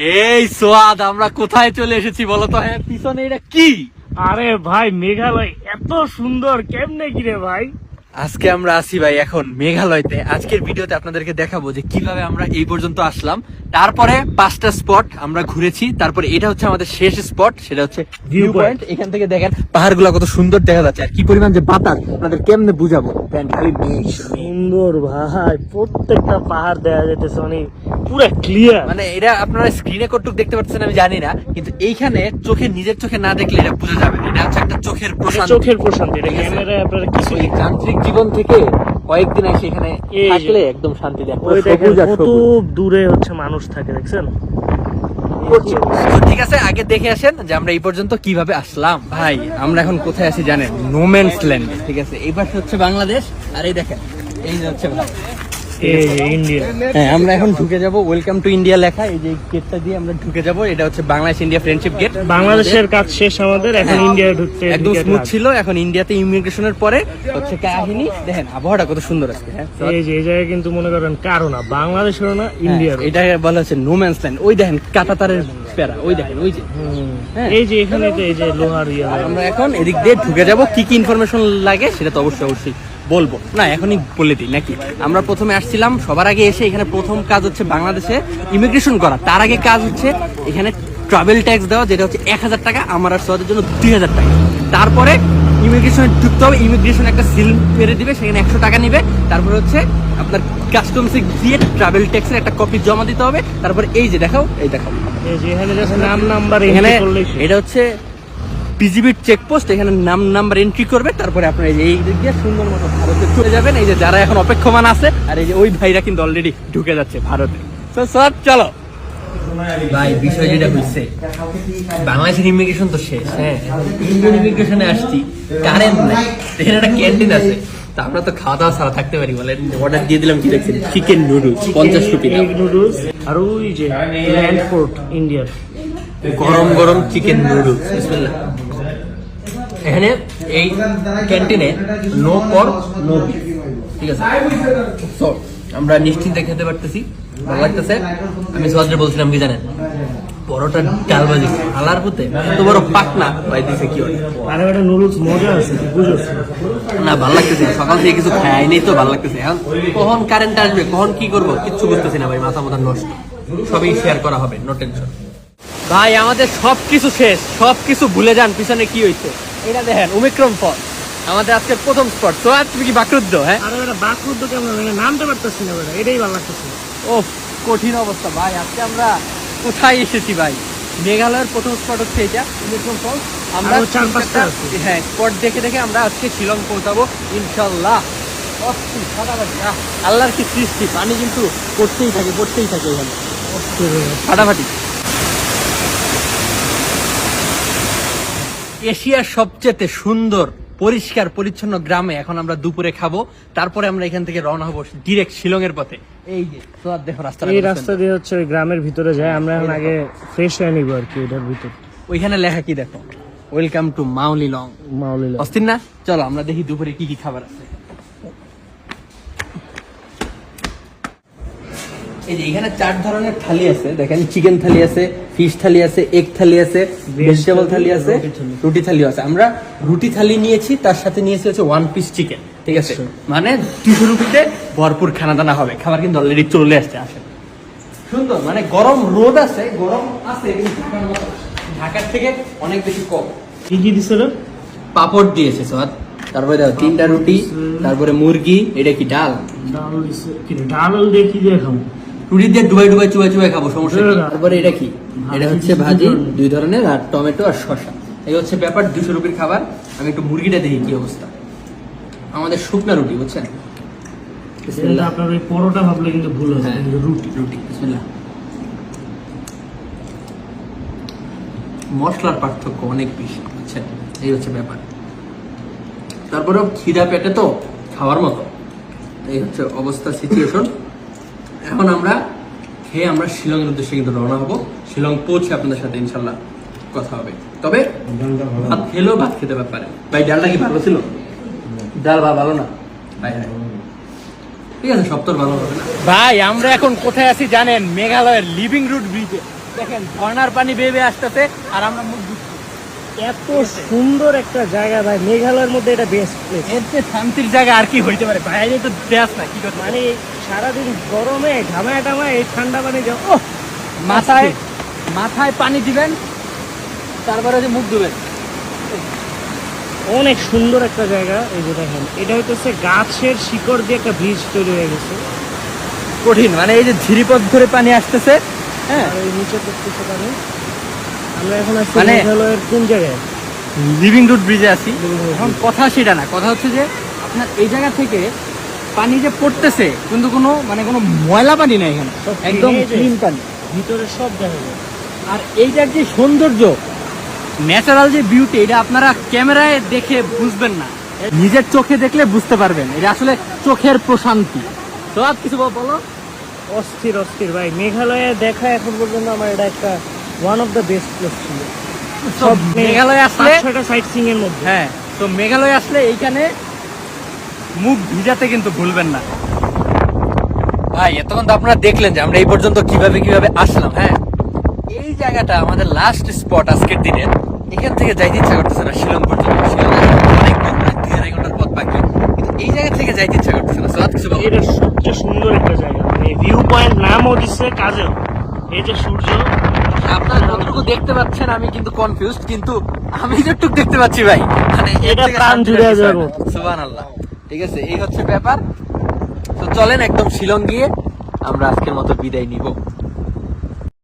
এই সোয়াদ, আমরা কোথায় চলে এসেছি বলতো হ্যাঁ পিছনে এটা কি? আরে ভাই, মেঘালয় এত সুন্দর, কেমনে কিরে ভাই? আজকে আমরা আসি ভাই এখন মেঘালয়তে। আজকের ভিডিওতে আপনাদেরকে দেখাবো যে কীভাবে আমরা এই পর্যন্ত আসলাম। তারপরে পাঁচটা স্পট আমরা ঘুরেছি। তারপরে এটা হচ্ছে আমাদের শেষ স্পট সেটা হচ্ছে ভিউ পয়েন্ট এখান থেকে দেখেন পাহাড়গুলো কত সুন্দর দেখা যাচ্ছে। আর কি পরিমাণ যে বাতাস আপনাদের কেমনে বুঝাবো? খালি। সুন্দর ভাই প্রত্যেকটা পাহাড় দেখা যাইতেছে মানে পুরো ক্লিয়ার মানে এটা আপনারা স্ক্রিনে কতটুকু দেখতে পাচ্ছেন আমি জানি না কিন্তু এইখানে চোখে নিজের চোখে না দেখলে এটা বোঝা যাবে। এটা হচ্ছে একটা চোখের প্রশান্তি। চোখের প্রশান্তি এটা ক্যামেরায় আপনারা কিছু যান্ত্রিক জীবন থেকে কয়েকদিন এসে এখানে থাকলে একদম শান্তি দেয়। কত দূরে হচ্ছে মানুষ থাকে দেখছেন? ঠিক আছে আগে দেখে আসেন যে আমরা এই পর্যন্ত কীভাবে আসলাম। ভাই আমরা এখন কোথায় আছি জানেন? নোম্যান্স ল্যান্ড ঠিক আছে পাশে হচ্ছে বাংলাদেশ। আর এই দেখেন এই হচ্ছে হ্যাঁ আমরা এখন ঢুকে যাব। ওয়েলকাম টু ইন্ডিয়া লেখা। এই যে গেটটা দিয়ে আমরা ঢুকে যাব। এটা হচ্ছে বাংলাদেশ ইন্ডিয়া ফ্রেন্ডশিপ গেট বাংলাদেশের কাজ শেষ আমাদের। এখন হ্যাঁ। ইন্ডিয়া ঢুকতে একদম স্মুথ ছিল। এখন ইন্ডিয়াতে ইমিগ্রেশনের পরে হচ্ছে কাহিনী। দেখেন আবহাওয়াটা কত সুন্দর আজকে হ্যাঁ। এই যে এই জায়গায় কিন্তু মনে করেন কারও না। বাংলাদেশেরও না ইন্ডিয়ার এটা বলা হচ্ছে নোম্যান্স ল্যান্ড ওই দেখেন কাটাতারের প্যারা ওই দেখেন ওই যে। হ্যাঁ। এই যে এখানে তো এই যে লোহার ইয়া। আমরা এখন এদিক দিয়ে ঢুকে যাব। কি কি ইনফরমেশন লাগে সেটা তো অবশ্যই অবশ্যই বলব। না এখনই বলে দিই নাকি? আমরা প্রথমে আসছিলাম সবার আগে এসে এখানে প্রথম কাজ হচ্ছে বাংলাদেশে ইমিগ্রেশন করা। তার আগে কাজ হচ্ছে এখানে ট্রাভেল ট্যাক্স দেওয়া যেটা হচ্ছে এক হাজার টাকা আমার আর সদের জন্য দুই হাজার টাকা। তারপরে ইমিগ্রেশনে ঢুকতে হবে ইমিগ্রেশন একটা সিল মেরে দিবে সেখানে একশো টাকা নিবে। তারপরে হচ্ছে আপনার কাস্টমসে গিয়ে ট্রাভেল ট্যাক্সের একটা কপি জমা দিতে হবে। তারপরে এই যে দেখাও এই দেখাও। এই যে এখানে নাম নাম্বার এখানে। এটা হচ্ছে পিজিবির চেকপোস্ট এখানে নাম নাম্বার এন্ট্রি করবে তারপরে আপনার এই যে এই দিক দিয়ে সুন্দর মতো ভারতে চলে যাবেন। এই যে যারা এখন অপেক্ষমান আছে আর এই যে ওই ভাইরা কিন্তু অলরেডি ঢুকে যাচ্ছে ভারতে। তো সব চলো। ভাই বিষয় যেটা হচ্ছে বাংলাদেশের ইমিগ্রেশন তো শেষ হ্যাঁ? ইন্ডিয়ান ইমিগ্রেশনে আসছি কারেন্ট নাই। এখানে একটা ক্যান্টিন আছে তা আমরা তো খাওয়া দাওয়া ছাড়া থাকতে পারি বলেন। অর্ডার দিয়ে দিলাম কি দেখছেন? চিকেন নুডলস পঞ্চাশ রুপি নুডলস আর ওই যে ল্যান্ড ইন্ডিয়ার গরম গরম চিকেন নুডলস বিসমিল্লাহ এখানে এই ক্যান্টিনে নো পর নো বিফ ঠিক আছে? So, আমরা নিশ্চিন্তে খেতে পারতেছি ভালো লাগতেছে। আমি সহজে বলছিলাম কি জানেন? পরোটা ডাল ভাজি আলার হতে এত বড় পাক না ভাই দিছে কি আর একটা নুডলস মজা আছে বুঝেছ। না ভালো লাগতেছে সকাল থেকে কিছু খাই নেই তো ভালো লাগতেছে এখন কখন কারেন্ট আসবে কখন কি করব কিচ্ছু বুঝতেছি না ভাই মাথা মাথা নষ্ট। সবই শেয়ার করা হবে নো টেনশন ভাই আমাদের সব কিছু শেষ সব কিছু ভুলে যান পিছনে কি হয়েছে এটা দেখেন ওমিক্রম ফল আমাদের আজকে প্রথম স্পট তো আর তুমি কি বাকরুদ্ধ? হ্যাঁ? আর একটা বাকরুদ্ধ কেমন নামতে পারতেছি না বেটা এটাই ভালো লাগতেছে। ও কঠিন অবস্থা। ভাই আজকে আমরা কোথায় এসেছি ভাই? মেঘালয়ের প্রথম স্পট হচ্ছে এটা ওমিক্রম ফল আমরা চার পাঁচটা হ্যাঁ স্পট দেখে দেখে আমরা আজকে শিলং পৌঁছাবো ইনশাল্লাহ। অস্থির, ফাটাফাটি। আল্লাহর কি সৃষ্টি পানি কিন্তু পড়তেই থাকে পড়তেই থাকে এখানে। ফাটাফাটি এশিয়ার সবচেয়ে সুন্দর পরিষ্কার পরিচ্ছন্ন গ্রামে এখন আমরা দুপুরে খাব। তারপরে আমরা এখান থেকে রওনা হব ডিরেক্ট শিলং এর পথে। এই যে তো আর দেখো রাস্তা এই রাস্তা দিয়ে হচ্ছে গ্রামের ভিতরে যায় আমরা এখন আগে ফ্রেশ হয়ে নিবো আর কি এটার ভিতর। ওইখানে লেখা কি দেখো? Welcome to Mawlynnong Mawlynnong অস্থির না? চলো আমরা দেখি দুপুরে কি কি খাবার আছে। এই যে এখানে চার ধরনের থালি আছে দেখেন চিকেন থালি আছে ফিশ থালি আছে এগ থালি আছে ভেজিটেবল থালি আছে রুটি। থালিও আছে। আমরা রুটি থালি নিয়েছি তার সাথে নিয়েছি হচ্ছে ওয়ান পিস চিকেন ঠিক আছে? মানে দুশো রুপিতে ভরপুর খানা দানা হবে খাবার কিন্তু অলরেডি চলে আসছে আসে সুন্দর মানে গরম রোদ আছে গরম আছে কিন্তু ঢাকার থেকে অনেক বেশি কম। কি কি দিছিল পাপড় দিয়েছে তারপরে দেখো তিনটা রুটি তারপরে মুরগি এটা কি ডাল? ডাল ডাল দিয়ে কি দিয়ে খাব? রুটি দিয়ে ডুবাই ডুবাই চুবাই চুবাই খাব সমস্যা তারপরে এটা কি? এটা হচ্ছে ভাজি দুই ধরনের আর টমেটো আর শসা। এই হচ্ছে ব্যাপার দুশো রুপির খাবার। আমি একটু মুরগিটা দেখি কি অবস্থা। আমাদের শুকনা রুটি বুঝছেন? আপনার ওই পরোটা ভাবলে কিন্তু ভুল হ্যাঁ রুটি। রুটি বিসমিল্লাহ। মশলার পার্থক্য অনেক বেশি বুঝছেন? এই হচ্ছে ব্যাপার। তারপরেও খিদা পেটে তো খাওয়ার মতো। এই হচ্ছে অবস্থা সিচুয়েশন এখন আমরা খেয়ে আমরা শিলংয়ের উদ্দেশ্যে কিন্তু রওনা হব। শিলং পৌঁছে আপনাদের সাথে ইনশাল্লাহ কথা হবে। তবে ভাত খেলেও ভাত খেতে পারে। ভাই ডালটা কি ভালো ছিল? ডাল বা ভালো না। ভাই হ্যাঁ ঠিক আছে সব তোর ভালো হবে না। ভাই আমরা এখন কোথায় আছি জানেন? মেঘালয়ের লিভিং রুট ব্রিজে দেখেন ঝর্ণার পানি বেয়ে বেয়ে আসতেছে আর আমরা মুখ এত সুন্দর একটা জায়গা ভাই। মেঘালয়ের মধ্যে এটা বেস্ট প্লেস এর চেয়ে শান্তির জায়গা আর কি হইতে পারে? বাইরে তো দেশ না কি করতে মানে সারাদিন গরমে ঘামায় টামায় এই ঠান্ডা পানি যাও ও মাথায় মাথায় পানি দিবেন তারপরে যে মুখ ধুবেন। অনেক সুন্দর একটা জায়গা এই যে দেখেন। এটা হইতেছে গাছের শিকড় দিয়ে একটা ব্রিজ তৈরি হয়ে গেছে। কঠিন মানে এই যে ঝিরিপথ ধরে পানি আসতেছে হ্যাঁ? এই নিচে করতেছে পানি। আমরা এখন আছি মানে- মেঘালয়ের কোন জায়গায়? লিভিং রুট ব্রিজে আছি। এখন কথা সেটা না কথা হচ্ছে যে আপনার এই জায়গা থেকে পানি যে পড়তেছে কিন্তু কোনো মানে কোনো ময়লা পানি নাই এখানে। একদম। ক্লিন পানি। ভিতরে সব দেখা যায় আর এইটার যে সৌন্দর্য ন্যাচারাল যে বিউটি এটা আপনারা ক্যামেরায় দেখে বুঝবেন না। নিজের চোখে দেখলে বুঝতে পারবেন এটা আসলে চোখের প্রশান্তি। তো আর কিছু বলো অস্থির অস্থির ভাই। মেঘালয়ে দেখা এখন পর্যন্ত আমার এটা একটা one of the best place ছিল। সব মেঘালয় আসলে সাইট সিং এর মধ্যে। হ্যাঁ তো মেঘালয় আসলে এইখানে মুখ ভিজাতে কিন্তু ভুলবেন না। ভাই এতক্ষণ তো আপনারা দেখলেন যে আমরা এই পর্যন্ত কীভাবে কীভাবে আসলাম হ্যাঁ? এই জায়গাটা আমাদের লাস্ট স্পট আজকের দিনের এখান থেকে যাইতে ইচ্ছা করতেছে না শিলং পর্যন্ত। শিলং অনেক দূর প্রায় দুই আড়াই ঘণ্টার পথ বাকি। কিন্তু এই জায়গা থেকে যাইতে ইচ্ছা করতেছে না কিছু এটা সবচেয়ে সুন্দর একটা জায়গা। মানে ভিউ পয়েন্ট নামও দিচ্ছে কাজেও। এই যে সূর্য। আপনারা যতটুকু দেখতে পাচ্ছেন আমি কিন্তু কনফিউজড কিন্তু আমি যেটুকু দেখতে পাচ্ছি ভাই মানে এটা প্রাণ জুড়ে যাব। সুবহানাল্লাহ। ঠিক আছে, এই হচ্ছে ব্যাপার। তো চলেন একদম শিলং গিয়ে আমরা আজকের মতো বিদায় নিব।